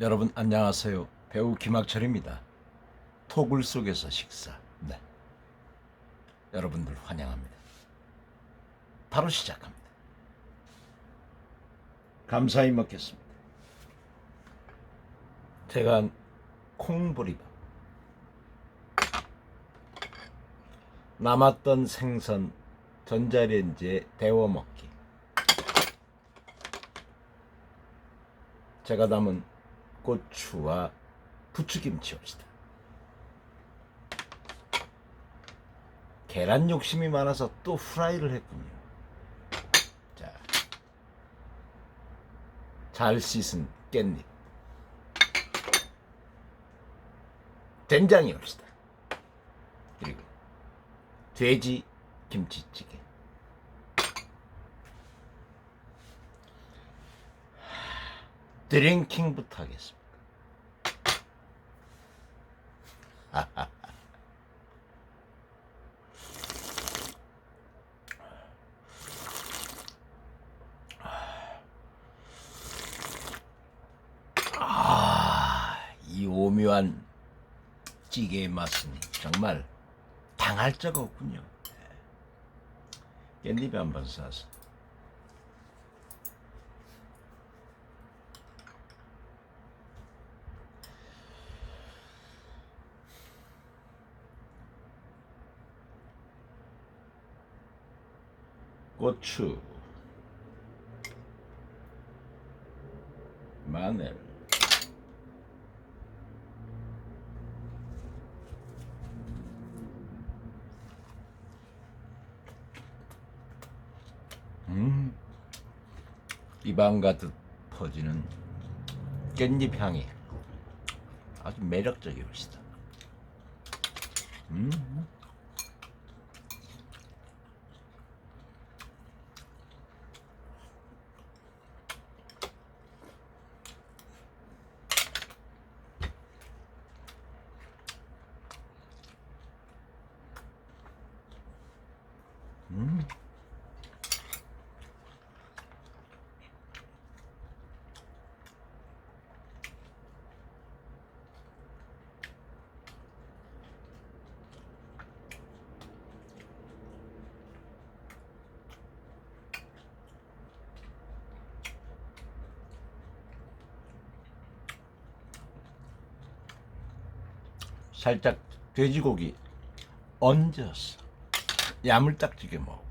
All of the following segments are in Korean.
여러분 안녕하세요. 배우 김학철입니다. 토굴 속에서 식사. 네. 여러분들 환영합니다. 바로 시작합니다. 감사히 먹겠습니다. 제가 한 콩보리밥. 남았던 생선 전자레인지에 데워 먹기. 제가 담은 고추와 부추김치입니다. 계란 욕심이 많아서 또 후라이를 했군요. 자, 잘 씻은 깻잎, 된장이 옵시다. 그리고 돼지 김치찌개. 드링킹부터 하겠습니다. 아, 이 오묘한 찌개의 맛은 정말 당할 적 없군요. 네. 깻잎에 한번 싸서. 고추, 마늘, 음, 입안 가득 퍼지는 깻잎 향이 아주 매력적이옵시다. 음. 살짝 돼지고기 얹어서 야물딱지게 먹어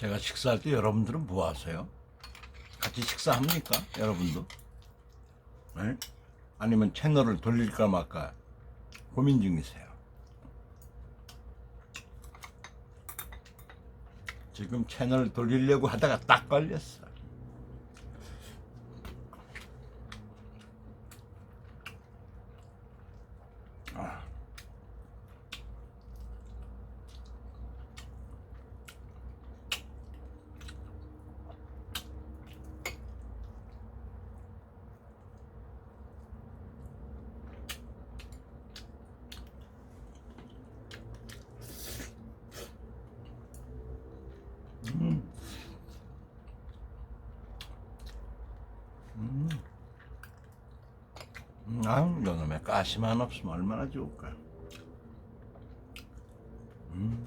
제가 식사할 때 여러분들은 뭐 하세요? 같이 식사합니까? 여러분도? 네? 아니면 채널을 돌릴까 말까 고민 중이세요. 지금 채널 돌리려고 하다가 딱 걸렸어. 아. 음, 아, 이놈의 가시만 없으면 얼마나 좋을까. 음.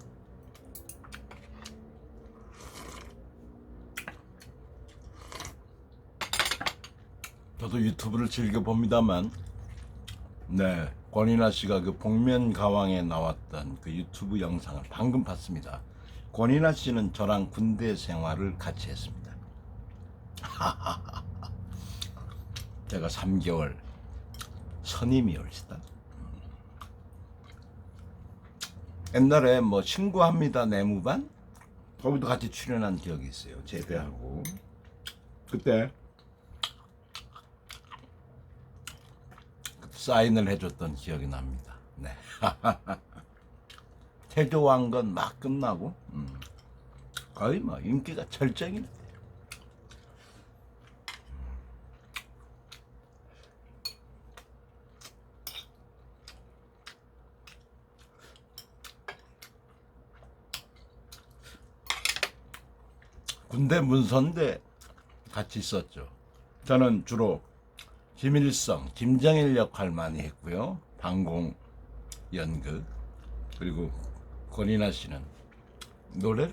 저도 유튜브를 즐겨 봅니다만, 네 권인아 씨가 그 복면 가왕에 나왔던 그 유튜브 영상을 방금 봤습니다. 권인아 씨는 저랑 군대 생활을 같이 했습니다. 제가 3개월 선임이었다. 옛날에 뭐 친구합니다 내무반 거기도 같이 출연한 기억이 있어요. 제대하고 그때 사인을 해줬던 기억이 납니다. 네. 태조 왕건 막 끝나고 음. 거의 뭐 인기가 절정이네. 군대 문선대 같이 있었죠. 저는 주로 김일성, 김정일 역할 많이 했고요. 방공, 연극 그리고 권인아 씨는 노래를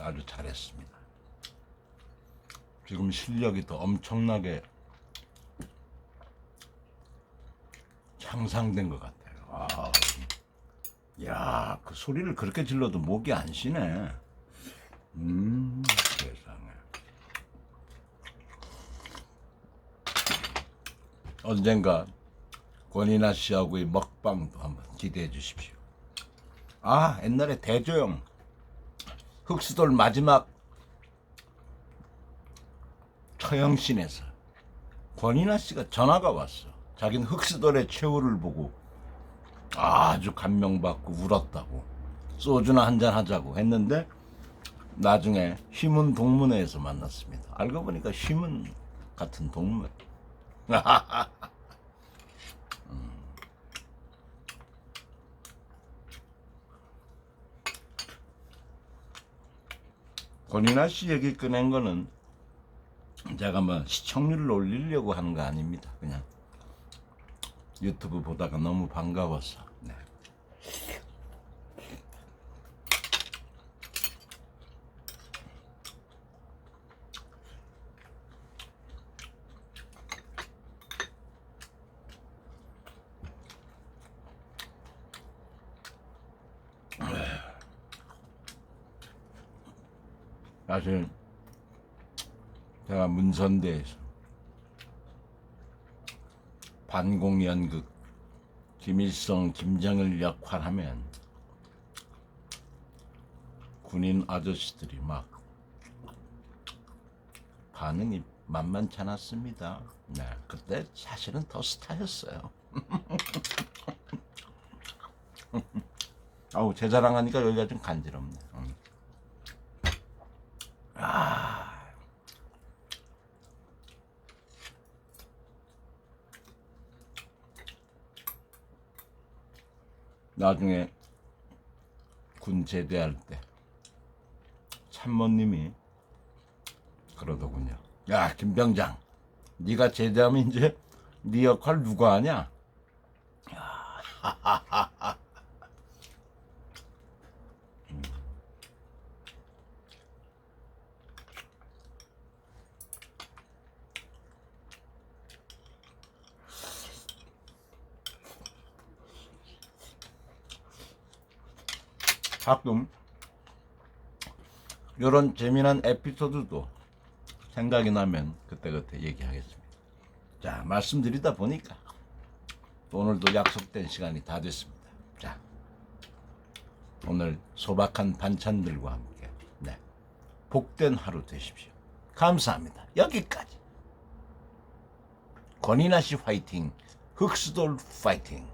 아주 잘했습니다. 지금 실력이 더 엄청나게 향상된 것 같아요. 아, 야, 그 소리를 그렇게 질러도 목이 안 쉬네. 음, 세상에. 언젠가 권인아 씨하고의 먹방도 한번 기대해 주십시오. 아, 옛날에 대조영 흑수돌 마지막 처형신에서 권인아 씨가 전화가 왔어. 자기는 흑수돌의 최후를 보고 아주 감명받고 울었다고 소주나 한잔 하자고 했는데 나중에 휘문 동문회에서 만났습니다. 알고 보니까 휘문 같은 동문. 음. 권인아 씨 얘기 꺼낸 거는 제가 뭐 시청률을 올리려고 하는 거 아닙니다. 그냥 유튜브 보다가 너무 반가워서. 네. 사실 제가 문선대에서 반공연극 김일성, 김정일 역할하면 군인 아저씨들이 막 반응이 만만치 않았습니다. 네, 그때 사실은 더 스타였어요. 아우 제 자랑하니까 여기가 좀 간지럽네. 음. 아. 나중에 군 제대할 때 참모님이 그러더군요. 야 김병장, 네가 제대하면 이제 네 역할 누가 하냐? 가끔 이런 재미난 에피소드도 생각이 나면 그때그때 얘기하겠습니다. 자, 말씀드리다 보니까 오늘도 약속된 시간이 다 됐습니다. 자, 오늘 소박한 반찬들과 함께 네 복된 하루 되십시오. 감사합니다. 여기까지. 권인아 씨 화이팅, 흑수돌 파이팅.